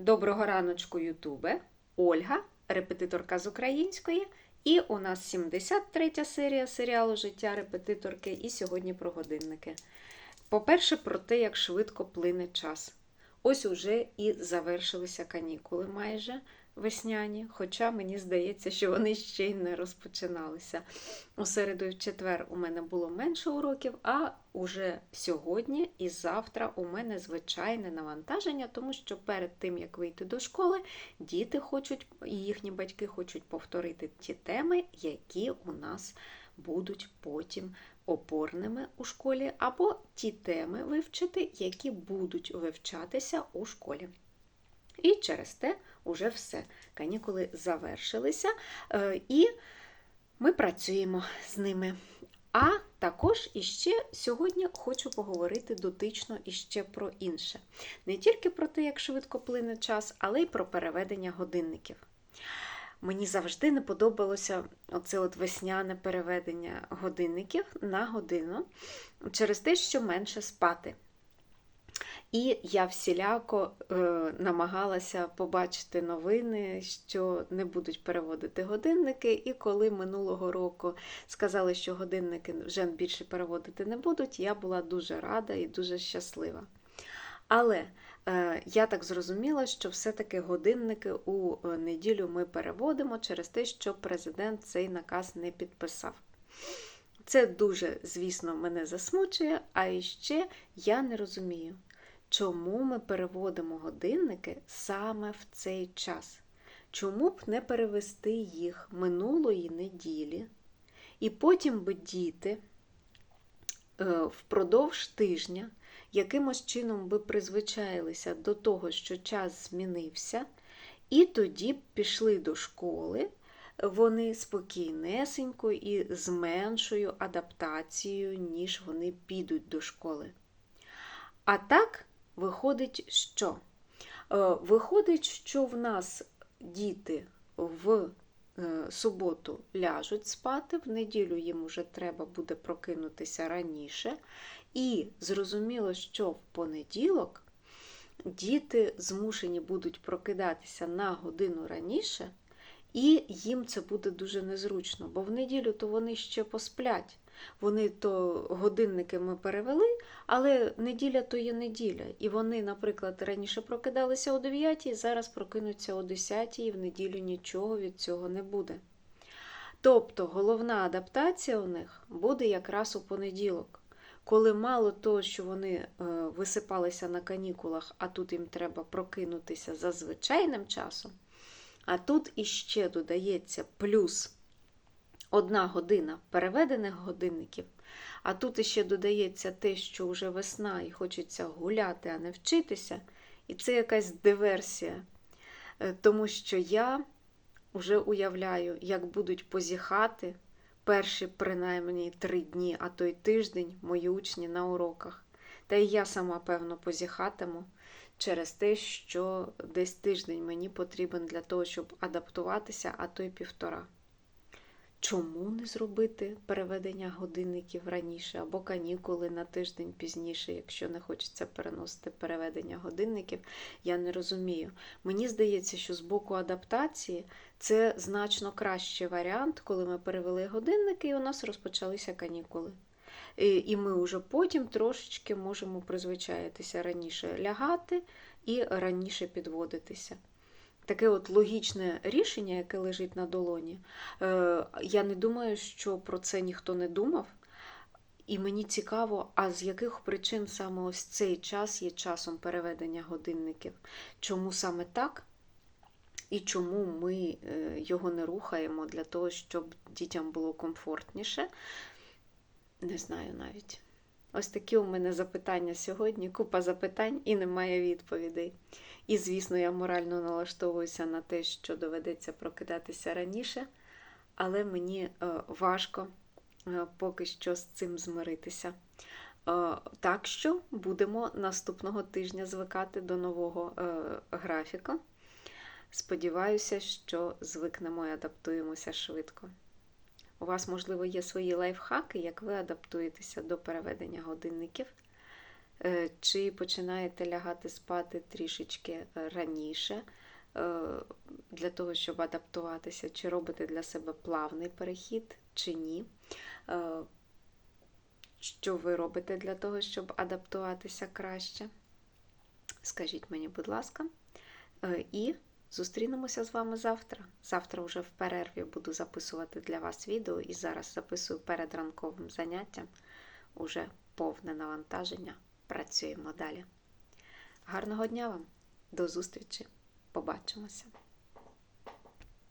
Доброго раночку, Ютубе! Ольга, репетиторка з української. І у нас 73 серія серіалу Життя репетиторки. І сьогодні про годинники. По-перше, про те, як швидко плине час. Ось уже і завершилися канікули майже весняні, хоча мені здається, що вони ще й не розпочиналися. У середу і в четвер у мене було менше уроків, а уже сьогодні і завтра у мене звичайне навантаження, тому що перед тим, як вийти до школи, діти хочуть і їхні батьки хочуть повторити ті теми, які у нас будуть потім опорними у школі, або ті теми вивчити, які будуть вивчатися у школі. І через те уже все. Канікули завершилися, е, і ми працюємо з ними. А також іще сьогодні хочу поговорити дотично іще про інше. Не тільки про те, як швидко плине час, але й про переведення годинників. Мені завжди не подобалося оце от весняне переведення годинників на годину через те, що менше спати. І я всіляко е, намагалася побачити новини, що не будуть переводити годинники. І коли минулого року сказали, що годинники вже більше переводити не будуть, я була дуже рада і дуже щаслива. Але е, я так зрозуміла, що все-таки годинники у е, неділю ми переводимо через те, що президент цей наказ не підписав. Це дуже, звісно, мене засмучує, а ще я не розумію чому ми переводимо годинники саме в цей час? Чому б не перевести їх минулої неділі, і потім би діти е, впродовж тижня якимось чином би призвичаїлися до того, що час змінився, і тоді б пішли до школи. Вони спокійнесенько і з меншою адаптацією, ніж вони підуть до школи. А так, Виходить, що? Е, виходить, що в нас діти в е, суботу ляжуть спати, в неділю їм вже треба буде прокинутися раніше. І зрозуміло, що в понеділок діти змушені будуть прокидатися на годину раніше, і їм це буде дуже незручно, бо в неділю то вони ще посплять. Вони то годинники ми перевели, але неділя то є неділя. І вони, наприклад, раніше прокидалися о 9, зараз прокинуться о 10 і в неділю нічого від цього не буде. Тобто головна адаптація у них буде якраз у понеділок, коли мало того, що вони е, висипалися на канікулах, а тут їм треба прокинутися за звичайним часом. А тут іще додається плюс одна година переведених годинників, а тут іще додається те, що вже весна і хочеться гуляти, а не вчитися. І це якась диверсія. Е, тому що я вже уявляю, як будуть позіхати перші, принаймні, три дні, а то й тиждень мої учні на уроках. Та й я сама, певно, позіхатиму через те, що десь тиждень мені потрібен для того, щоб адаптуватися, а то й півтора. Чому не зробити переведення годинників раніше або канікули на тиждень пізніше, якщо не хочеться переносити переведення годинників, я не розумію. Мені здається, що з боку адаптації це значно кращий варіант, коли ми перевели годинники і у нас розпочалися канікули. І ми вже потім трошечки можемо призвичаїтися раніше лягати і раніше підводитися таке от логічне рішення, яке лежить на долоні. Е, я не думаю, що про це ніхто не думав. І мені цікаво, а з яких причин саме ось цей час є часом переведення годинників? Чому саме так? І чому ми е, його не рухаємо для того, щоб дітям було комфортніше? Не знаю навіть. Ось такі у мене запитання сьогодні, купа запитань і немає відповідей. І, звісно, я морально налаштовуюся на те, що доведеться прокидатися раніше, але мені е, важко е, поки що з цим змиритися. Е, так що будемо наступного тижня звикати до нового графіка. Сподіваюся, що звикнемо і адаптуємося швидко. У вас, можливо, є свої лайфхаки, як ви адаптуєтеся до переведення годинників. Е, Чи починаєте лягати спати трішечки е, раніше е, для того, щоб адаптуватися, чи робите для себе плавний перехід, чи ні? Що ви робите для того, щоб адаптуватися краще? Скажіть мені, будь ласка. І зустрінемося з вами завтра. Завтра вже в перерві буду записувати для вас відео і зараз записую перед ранковим заняттям. Уже повне навантаження. Працюємо далі. Гарного дня вам, до зустрічі! Побачимося!